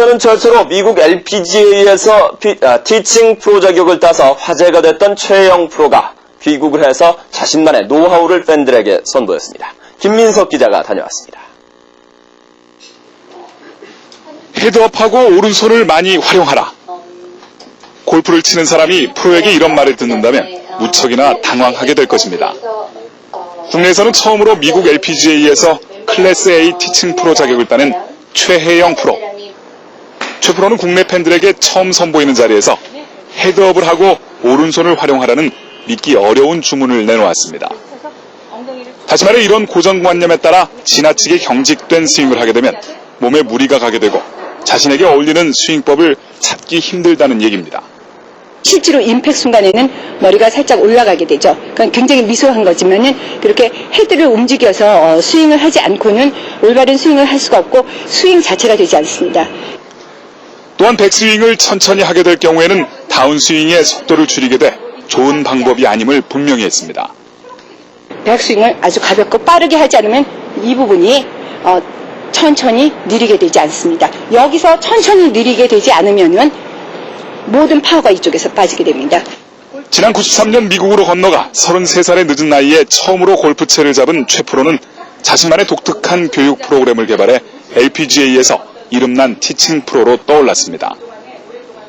저는 절차로 미국 LPGA에서 티칭 프로 자격을 따서 화제가 됐던 최영 프로가 귀국을 해서 자신만의 노하우를 팬들에게 선보였습니다. 김민석 기자가 다녀왔습니다. 헤드업하고 오른손을 많이 활용하라. 골프를 치는 사람이 프로에게 이런 말을 듣는다면 무척이나 당황하게 될 것입니다. 국내에서는 처음으로 미국 LPGA에서 클래스 A 티칭 프로 자격을 따는 최혜영 프로. 최 프로는 국내 팬들에게 처음 선보이는 자리에서 헤드업을 하고 오른손을 활용하라는 믿기 어려운 주문을 내놓았습니다. 다시 말해 이런 고정관념에 따라 지나치게 경직된 스윙을 하게 되면 몸에 무리가 가게 되고 자신에게 어울리는 스윙법을 찾기 힘들다는 얘기입니다. 실제로 임팩 순간에는 머리가 살짝 올라가게 되죠. 그건 굉장히 미소한 거지만은 그렇게 헤드를 움직여서 어, 스윙을 하지 않고는 올바른 스윙을 할 수가 없고 스윙 자체가 되지 않습니다. 또한 백스윙을 천천히 하게 될 경우에는 다운스윙의 속도를 줄이게 돼 좋은 방법이 아님을 분명히 했습니다. 백스윙을 아주 가볍고 빠르게 하지 않으면 이 부분이 어, 천천히 느리게 되지 않습니다. 여기서 천천히 느리게 되지 않으면은 모든 파워가 이쪽에서 빠지게 됩니다. 지난 93년 미국으로 건너가 33살의 늦은 나이에 처음으로 골프채를 잡은 최 프로는 자신만의 독특한 교육 프로그램을 개발해 LPGA에서 이름난 티칭 프로로 떠올랐습니다.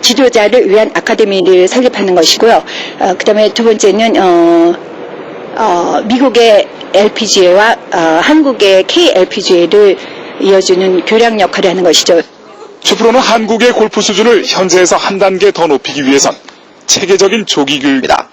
지도자를 위한 아카데미를 설립하는 것이고요. 어, 그 다음에 두 번째는 어, 어, 미국의 LPGA와 어, 한국의 KLPGA를 이어주는 교량 역할을 하는 것이죠. 최 프로는 한국의 골프 수준을 현재에서 한 단계 더 높이기 위해선 체계적인 조기 교육이다.